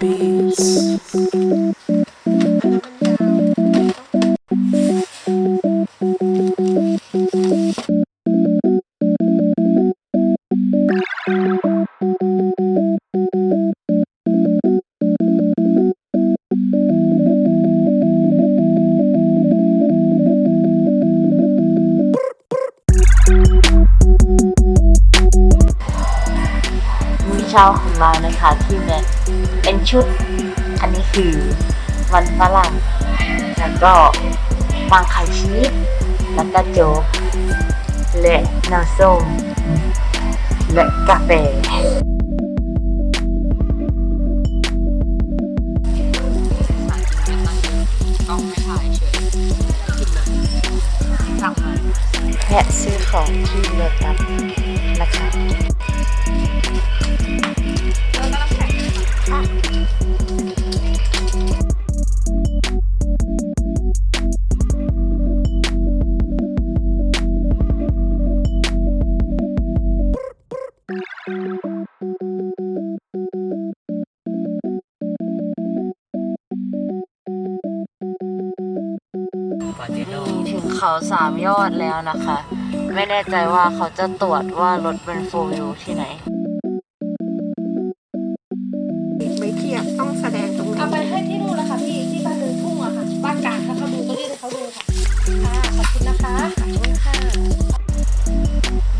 Beats. ชุด อันนี้คือมันฝรั่งแล้วก็วางไข่ชีสแล้วก็โจ๊กและน้ำส้มและกาแฟและซื้อของที่รถรับ 3 ยอดแล้วนะคะ ไม่แน่ใจว่าเขาจะตรวจว่ารถเป็นโฟวิวที่ไหนไม่เทียบต้องแสดงตรงนี้เอาไปให้ที่นู่นแล้วค่ะพี่ที่บ้านเดินทุ่งอะค่ะ บ้านกลางถ้าเขาดูก็เรียกใเขาดูค่ะค่ะขอบคุณนะคะขอบคุณค่ะ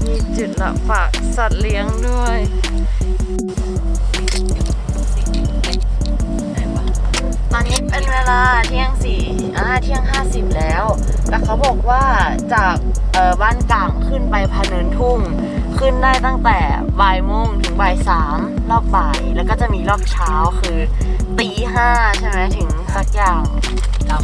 มีจุดละฝากสัตว์เลี้ยงด้วยตอนนี้เป็นเวลาเที่ยงสี่ อ่าเที่ยงห้าสิบแล้ว แต่เขาบอกว่าจากบ้านกลางขึ้นไปพะเนินทุ่ง ขึ้นได้ตั้งแต่บ่ายโมงถึงบ่ายสามรอบบ่าย แล้วก็จะมีรอบเช้าคือตีห้าใช่ไหมถึงสักอย่างครับ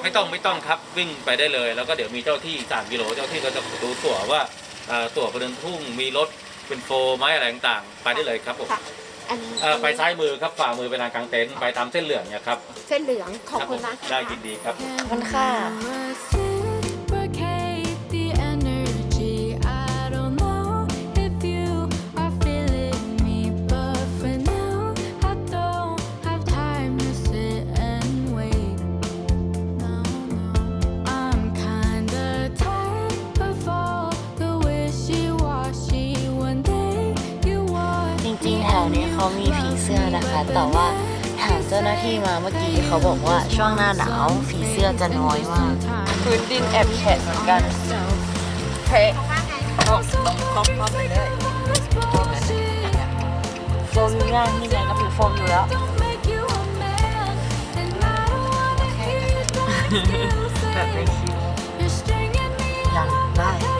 ไรเอ่อไม่ต้องไม่ต้องครับวิ่งไปได้เลย แล้วก็เดี๋ยวมีเจ้าที่3กิโลเจ้าที่ก็จะดูตั๋วว่าเอ่อตั๋วประเดินทุ่งมีรถเป็นโฟร์ไหมอะไรต่างๆ ไปได้เลยครับผมค่ะอันนี้เอ่อไปซ้ายมือครับฝ่ามือไปลานกลางเต็นท์ไปตามเส้นเหลืองเนี่ยครับเส้นเหลืองขอบครับผคุณมนะ ได้ยินดีครับ ขอบคุณค่ะ นี้เขามีผีเสื้อนะคะ แต่ว่าถามเจ้าหน้าที่มาเมื่อกี้เขาบอกว่าช่วงหน้าหนาวผีเสื้อจะน้อยมากพื้นดินแอบแฉะเหมือนกันเฮ้ต้องต้องต้องต้องไปเลยโฟมอยู่ย่างนี่ไงก็ผิวโฟมอยู่แล้วแบบในคลิป You're stringing me อยากได้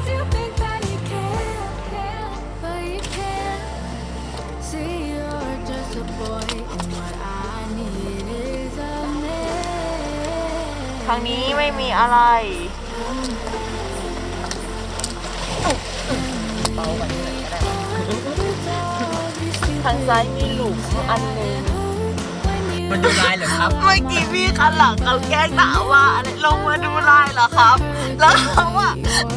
ทางนี้ไม่มีอะไรทางซ้ายมีหลุมอันหนึงมันดูลายเหรอครับ เมื่อกี้พี่คันหลังเขาแกล้งถามว่าอะไรลงมาดูลายเหรอครับ แล้วเขาอะ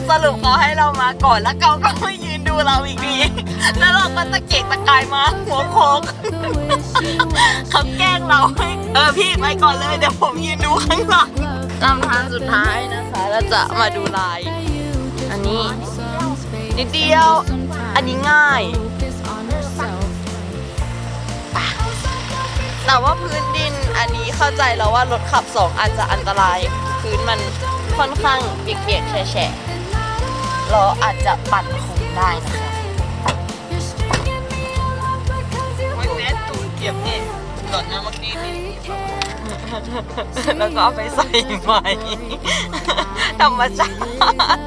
สรุปเขาให้เรามาก่อนแล้วเขาก็ไม่ยืนดูเราอีกทีแล้วเราก็ตะเกียกตะกายมาหัวโคกเขาแกล้งเราให้เออพี่ไปก่อนเลยเดี๋ยวผมยืนดูข้างหลัง ลำทางสุดท้ายนะคะแล้วจะมาดูลาย อันนี้นิดเดียว อันนี้ง่าย แต่ว่าพื้นดินอันนี้เข้าใจแล้วว่ารถขับสองอาจจะอันตราย พื้นมันค่อนข้างเปียกๆแฉะๆล้ออาจจะปั่นโค้งได้นะคะไม่แม้ตูนเก็บนี่หล่นนะเมื่อกี้ แล้วก็เอาไปใส่ใหม่ธรรมชาติ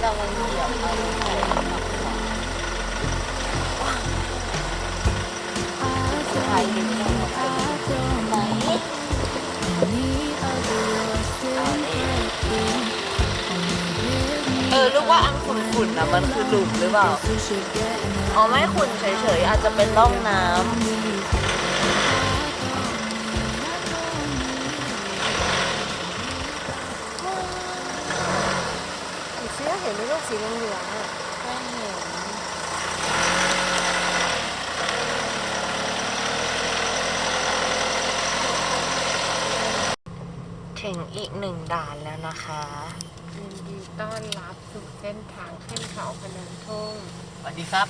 เรามันเหยียวเอาไปใค ขุ่นนะมันคือหลุมหรือเปล่าอ๋อไม่ขุ่นเฉยๆอาจจะเป็นร่องน้ำผีเสื้อเห็นไหมลูกสีเหลืองๆอะไม่เห็นถึงอีกหนึ่งด่านแล้วนะคะยินดี ต้อนรับสู่เส้นทางขึ้นเขาพะเนินทุ่งสวัสดีครับ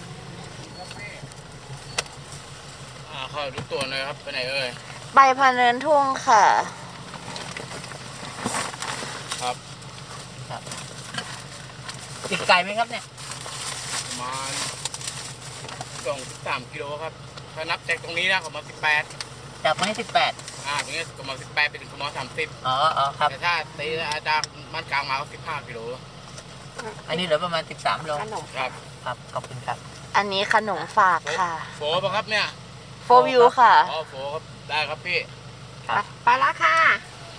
อ่าเข้าดูตัวหน่อยครับ ไปไหนเอ่ย ไปพะเนินทุ่งค่ะ ครับติดไกลไหมครับเนี่ย ประมาณสองสามกิโลครับ ถ้านับจากตรงนี้นะประมาณสิบแปดจากมาให้สิบแปดอ่าตรงนี้ประมาณสิบแปดไปถึงประมาณสามสิบอ๋ออ๋อครับ แต่ถ้าตีอาจาก มันกลางมาก็สิบห้ากิโลอันนี้เหลือประมาณสิบสามโลขนมครับครับขอบคุณครับ อันนี้ขนมฝากค่ะ โฟปะครับเนี่ยโฟวิวค่ะ อ๋อโฟครับได้ครับพี่ ครับไปละค่ะ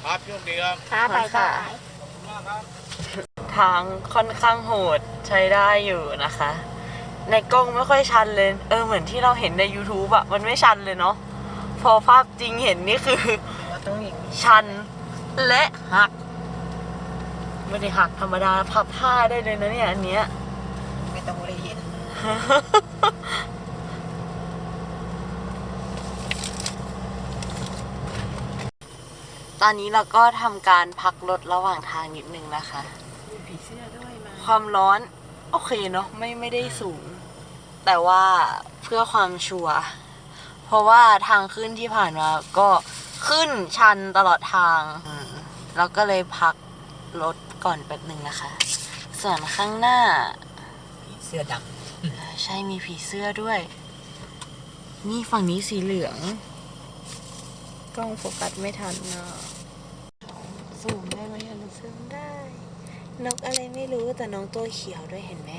ครับโชคดีครับค่ะไปค่ะทางค่อนข้างโหดใช้ได้อยู่นะคะ ในกล้องไม่ค่อยชันเลย เออเหมือนที่เราเห็นใน YouTube อะมันไม่ชันเลยเนาะพอภาพจริงเห็นนี่คือชันและหัก ไม่ได้หักธรรมดาพับผ้าได้เลยนะเนี่ยอันเนี้ยไม่ต้องละเอียดตอนนี้เราก็ทำการพักรถระหว่างทางนิดนึงนะคะผีเสื้อด้วยมาความร้อนโอเคเนาะไม่ไม่ได้สูง แต่ว่าเพื่อความชัวร์เพราะว่าทางขึ้นที่ผ่านมาก็ขึ้นชันตลอดทางอืมเราก็เลยพักรถก่อนแป๊บหนึ่งนะคะ ส่วนข้างหน้า เสื้อดใช่มีผีเสื้อด้วย นี่ฝั่งนี้สีเหลือง กล้องโฟกัสไม่ทันนะซูมได้ไหมอะซูมได้ นกอะไรไม่รู้แต่น้องตัวเขียวด้วยเห็นไหม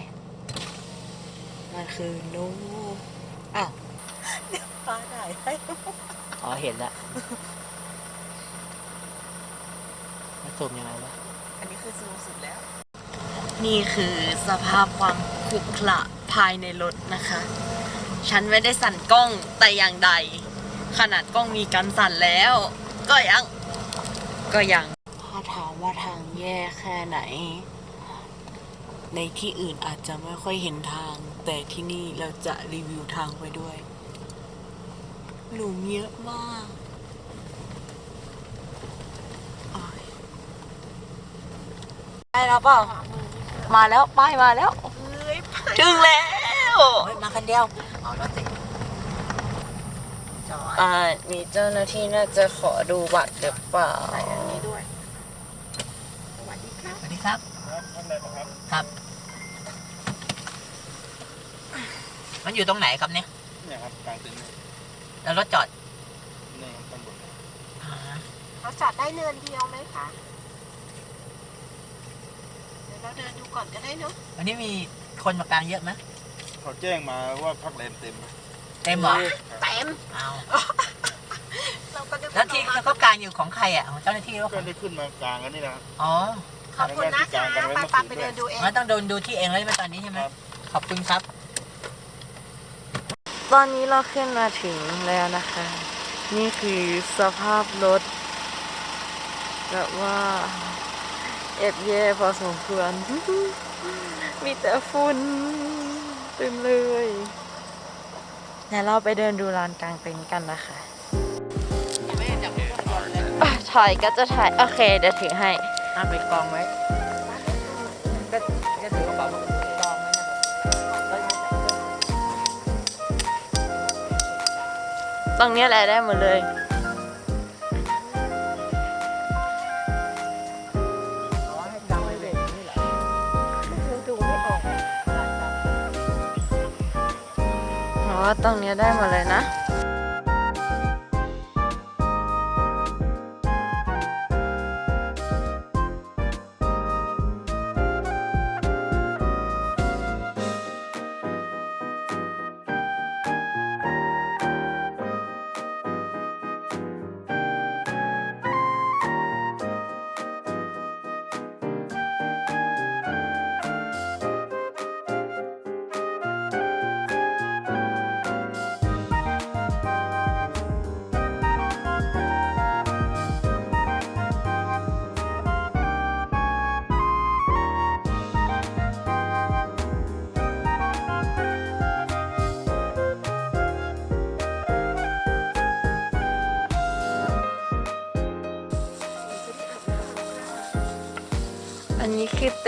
มันคือนกอ้าวเดี๋ยวฟ้าถ่ายให้ำอ๋อเห็นแล้วมันสูมยังไงวะ อันนี้คือสูงสุดแล้ว นี่คือสภาพความขรุขระภายในรถนะคะ ฉันไม่ได้สั่นกล้องแต่อย่างใด ขนาดกล้องมีการสั่นแล้ว ก็ยัง ก็ยังถ้าถามว่าทางแย่แค่ไหน ในที่อื่นอาจจะไม่ค่อยเห็นทาง แต่ที่นี่เราจะรีวิวทางไปด้วย หลุมเยอะมากอ้าย ได้แล้วเปล่ามาแล้วป้ายมาแล้วถึงแล้วเฮ้ยมาคันเดียวอ๋อรถติดจอดอ่ามีเจ้าหน้าที่น่าจะขอดูบัตรหรือเปล่าใส่อันนี้ด้วยสวัสดีค่ะสวัสดีครับ ครับ มันอยู่ตรงไหนครับเนี่ยเนี่ยครับกลางเต็นท์เนี่ยแล้วรถจอดเนี่ยครับข้างบนอ๋อเราจอดได้เนินเดียวไหมคะ เดี๋ยวเราเดินดูก่อนก็ได้เนาะวันนี้มีคนมากลางเยอะไหมเขาแจ้งมาว่าพักแรมเต็มเต็มเหรอเต็มเอาเราก็นึกแล้วที่เขากลางอยู่ของใครอะของเจ้าหน้าที่หรือก็ของได้ขึ้นมากลางกันนี่นะอ๋อขอบคุณนะคะไปปัไปเดินดูเองงั้นต้องโดนดูที่เองแล้วใช่ไหมตอนนี้ใช่ไหมครับขอบคุณครับ ตอนนี้เราขึ้นมาถึงแล้วนะคะ นี่คือสภาพรถแบบว่า เอ็ดแย่พอสมควร มีแต่ฝุ่นเต็มเลยเดี๋ยวเราไปเดินดูลานกลางเต็นท์กันนะคะอะถ่ายก็จะถ่าย โอเค เดี๋ยวถือให้อะไปกองไว้ก็ก็ถือกระเป๋ากองไว้นะตรงเนี้ยแหละได้หมดเลย ว่าตรงนี้ได้หมดเลยนะ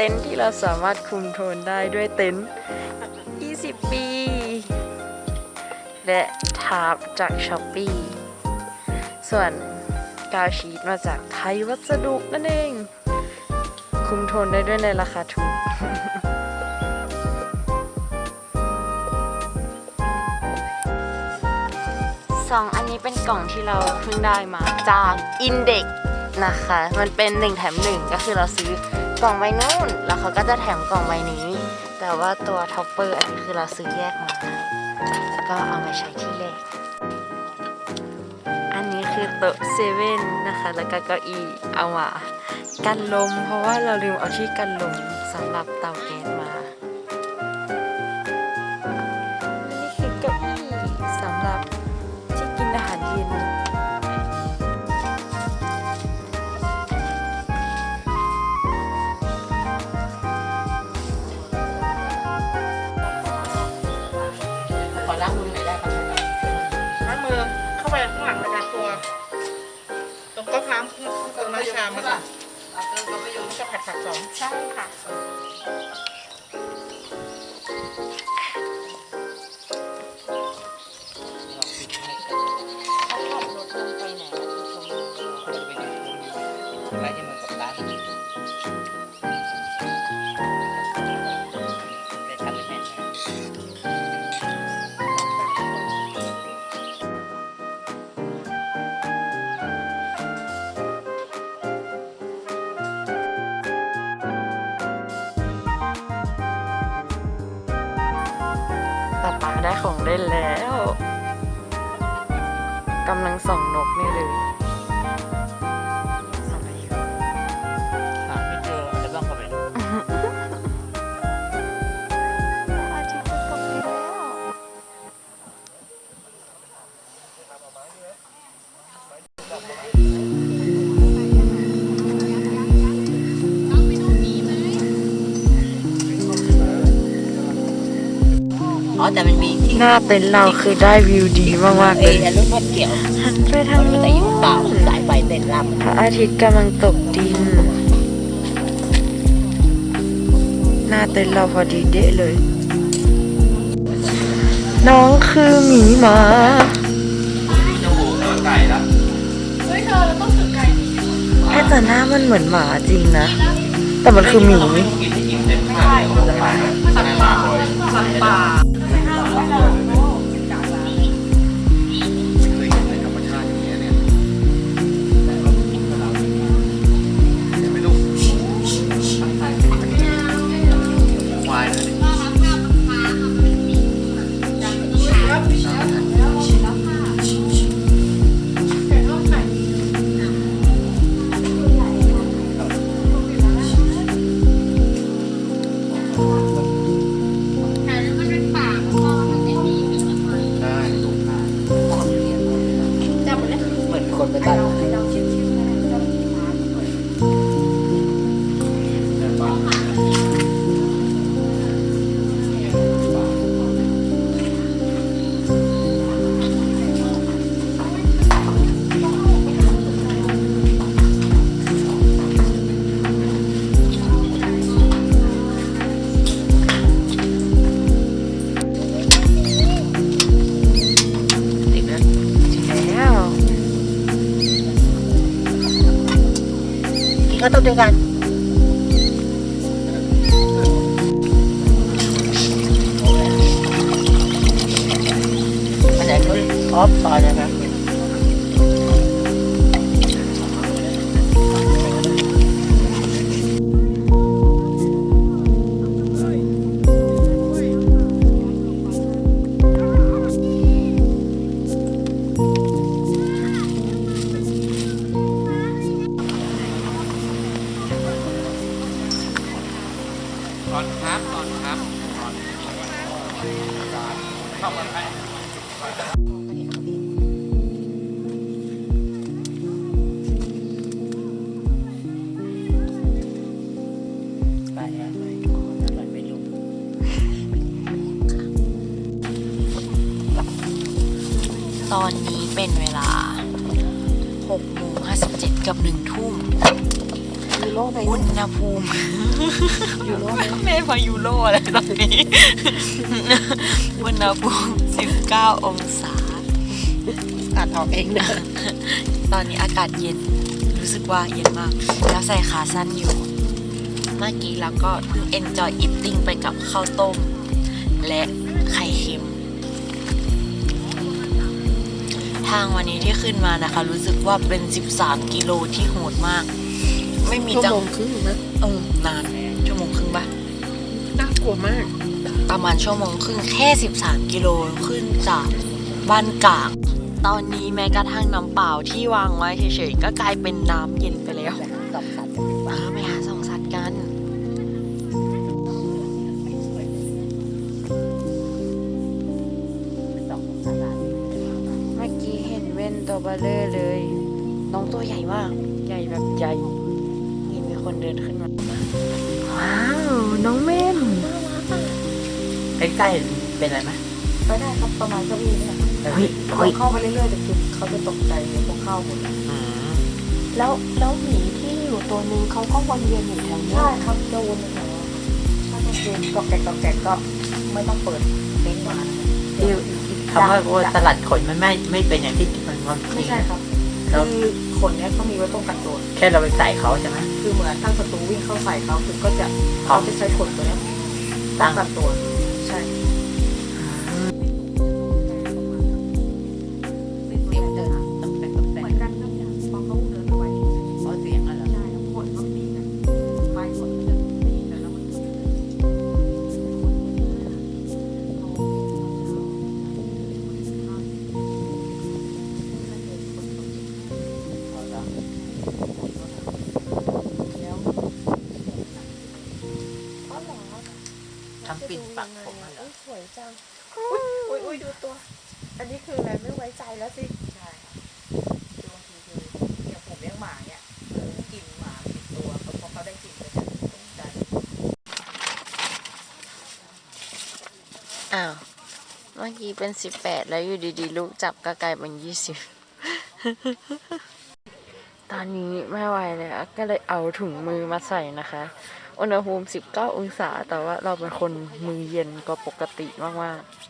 เต็นท์ที่เราสามารถคุมโทนได้ด้วยเต็นท์ 20 ปี และทาร์ปจากช้อปปี้ส่วนกาวชีตมาจากไทยวัสดุนั่นเอง คุมโทนได้ด้วยในราคาถูกสองอันนี้เป็นกล่องที่เราเพิ่งได้มาจากอินเด็กนะคะ มันเป็น1แถม1ก็คือเราซื้อ กล่องใบนู้น แล้วเขาก็จะแถมกล่องใบนี้ แต่ว่าตัวท็อปเปอร์อันนี้คือเราซื้อแยกมาแล้วก็เอามาใช้ที่แรก อันนี้คือโต๊ะเซเว่นนะคะ แล้วก็เก้าอี้เอามากันลม เพราะว่าเราลืมเอาที่กันลมสำหรับเตาแก๊ส แล้วกำลังส่องนก หน้าเต็นท์เราคือได้วิวดีมากๆเอเลยอรุ่นรถเกี่ยวหันไปทางนู้แต่อยู่เปล่านสายไฟเต้นรำพระอาทิตย์กำลังตกดิน หน้าเต็นท์เราพอดีเดะเลย น้องคือหมีหมาจมูกแล้วไก่ละแค่แต่หน้ามันเหมือนหมาจริงนะ แต่มันคือหมีกินให้อิ่มเต็มข้าวเลยจะตายสัตว์ป่าสัตว์ป่า กินข้าวต้มด้วย เป็นเวลา6โมง57กับ1ทุ่มยูโรไหมอุณหภูมิยูโรไหมแม่พายุโรอะไรตอนนี้อุณหภูมิ19 องศาอ่านออกเองนะตอนนี้อากาศเย็นรู้สึกว่าเย็นมาก แล้วใส่ขาสั้นอยู่ เมื่อกี้เราก็เพิ่ง enjoy eating ไปกับข้าวต้ม และไข่เทางวันนี้ที่ขึ้นมานะคะ รู้สึกว่าเป็น 13 กิโลที่โหดมาก ไม่มีชั่วจังโมงครึ่งนะเออนานชั่วโมงครึ่งปะน่ากลัวมาก ประมาณชั่วโมงครึ่งแค่ 13 กิโลขึ้นจากบ้านกาก ตอนนี้แม้กระทั่งน้ำเปล่าที่วางไว้เฉยๆก็กลายเป็นน้ำเย็นไปแล้วตอบสัตว์ บลเลอร์เลย น้องตัวใหญ่มาก ใหญ่แบบใหญ่ นี่มีคนเดินขึ้นมา ว้าว น้องเม่นใกล้ๆเป็นอะไรไหมไปได้ครับประมาณเก้าอี้เนี่ยเฮ้ยเฮ้ยเข้าไปเรื่อยๆแต่คือเขาจะตกใจในพวกเข้าหมดแล้วอืมแล้วแล้วหมีที่อยู่ตัวนึงเขาก็วนเวียนอยู่แถวนี้ใช่ครับจะวนอยู่แถวถ้ากลางคืนก็แกกก็แกกก็ไม่ต้องเปิดเต็นท์มาที่คำว่าว่าสลัดขนมันไม่ไม่เป็นอย่างที่มั นมันไม่ใช่ครับแล้วคือขนเนี้ยเขามีไว้ป้องกันตัวแค่เราไปใส่เขาใช่ไหมคือเหมือนตั้งศัตรูวิ่งเข้าใส่เขาคือก็จะครัเขาบจะใช้ขนตัวเนี้ยป้ตั้องงกันตัว ปิ่นปักผมนั่นเหรอสวยจังอุ้ยอุ้ยอุ้ยดูตัว อันนี้คืออะไรไม่ไว้ใจแล้วสิใช่ค่ะคือบางทีคืออย่างผมเลี้ยงหมาเนี่ยเออกลิ่นหมาติดตัวพอเขาได้กลิ่นก็จะตกใจอ้าว เมื่อกี้เป็นสิบแปดแล้วอยู่ดีๆ ลูกจับก็กลายเป็นยี่สิบ ตอนนี้ไม่ไหวแล้วก็เลยเอาถุงมือมาใส่นะคะ อุณหภูมิ 19 องศา แต่ว่าเราเป็นคนมือเย็นกว่าปกติมาก ๆ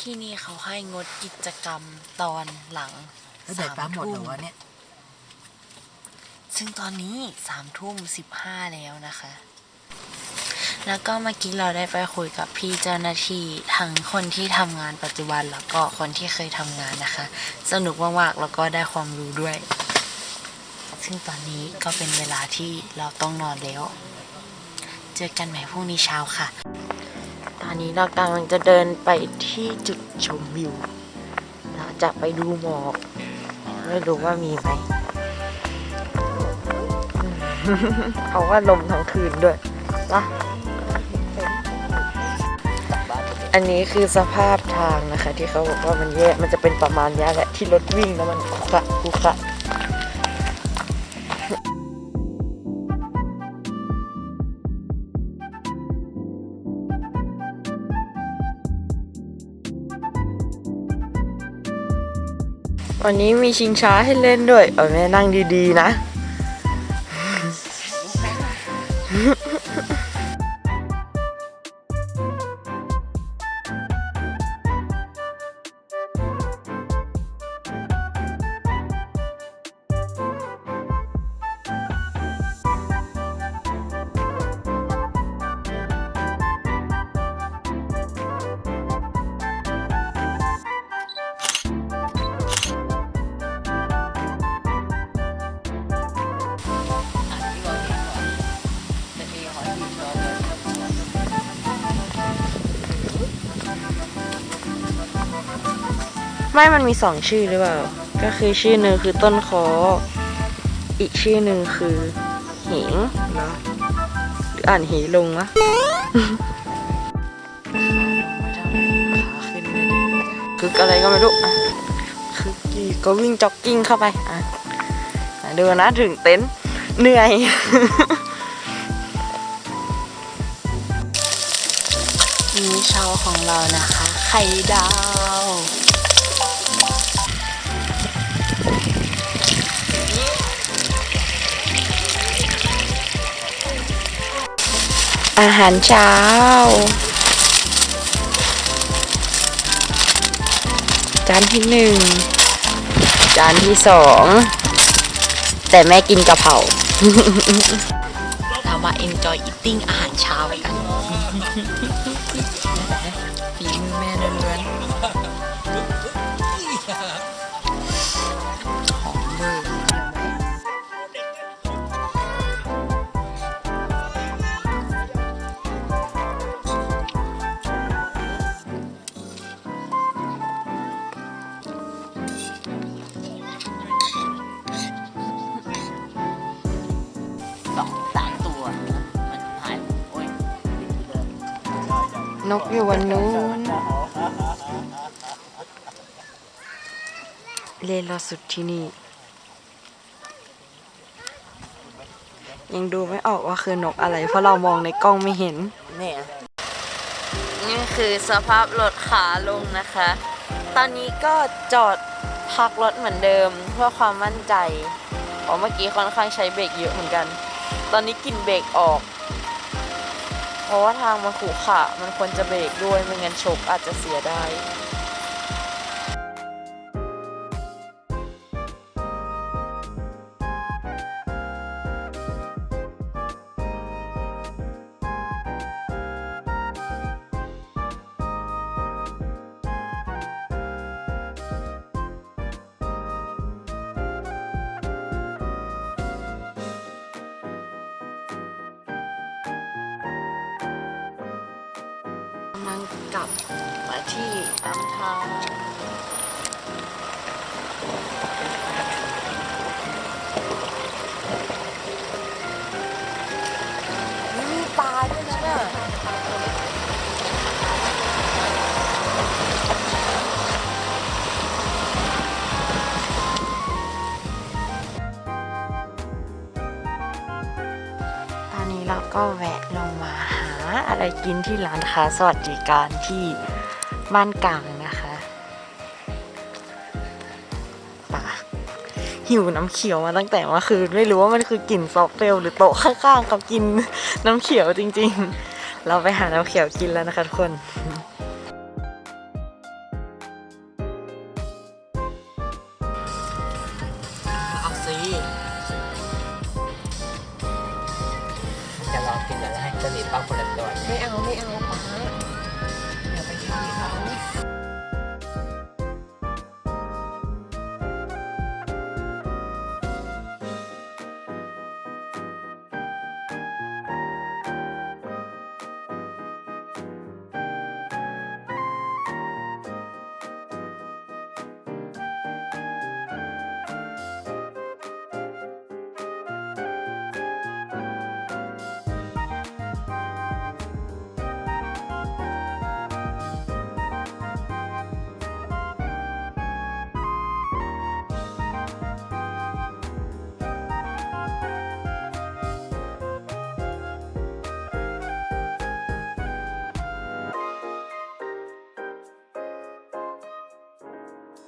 ที่นี่เขาให้งดกิจกรรมตอนหลังแล้วใส่ปลาหมดเหรอวะเนี่ย ซึ่งตอนนี้สามทุ่มสิบห้าแล้วนะคะ แล้วก็เมื่อกี้เราได้ไปคุยกับพี่เจ้าหน้าที่ทั้งคนที่ทำงานปัจจุบันแล้วก็คนที่เคยทำงานนะคะ สนุกมากๆแล้วก็ได้ความรู้ด้วย ซึ่งตอนนี้ก็เป็นเวลาที่เราต้องนอนแล้ว เจอกันใหม่พรุ่งนี้เช้าค่ะ ตอนนี้เรากำลังจะเดินไปที่จุดชมวิวเราจะไปดูหมอกไม่รู้ว่ามีไหมเขาว่าลมทั้งคืนด้วยปะอันนี้คือสภาพทางนะคะ ที่เขาบอกว่ามันแย่ มันจะเป็นประมาณนี้แหละที่รถวิ่งแล้วมันคุกะคุกะ วันนี้มีชิงช้าให้เล่นด้วย เอาแม่นั่งดีๆนะ ไม่มันมีสองชื่อหรือเปล่า ก็คือชื่อหนึ่งคือต้นคอ อีกชื่อหนึ่งคือหิงเนาะหรืออ่านหีลงวะคืออะไรก็ไม่รู้คือกีก็วิ่งจ็อกกิ้งเข้าไปอะอะดูนะถึงเต็นท์เหนื่อยมื้อเช้าของเรานะคะ ไข่ดาว อาหารเช้า จานที่หนึ่ง จานที่สอง แต่แม่กินกะเพราเรามา enjoy eating อาหารเช้ากัน นกอยู่วันนู้น เลนเราสุดที่นี่ ยังดูไม่ออกว่าคือนกอะไร เพราะเรามองในกล้องไม่เห็นเนี่ยนี่คือสภาพรถขาลงนะคะ ตอนนี้ก็จอดพักรถเหมือนเดิมเพื่อความมั่นใจเพราะเมื่อกี้ค่อนข้างใช้เบรกเยอะเหมือนกัน ตอนนี้กลินเบรกออก ราะว่าทางมันขรุขระมันควรจะเบรกด้วยไม่งั้นชกอาจจะเสียได้ กำลังกลับมาที่ลำธารมีปลาด้วยนะน่ะตอนนี้เราก็แวะ อะไรกินที่ร้านค้าสวัสดิการที่บ้านกลางนะคะป่าหิวน้ำเขียวมาตั้งแต่เมื่อคืนไม่รู้ว่ามันคือกลิ่นซอฟเฟลหรือโต๊ะข้างๆกับกินน้ำเขียวจริง ๆ เราไปหาน้ำเขียวกินแล้วนะคะทุกคน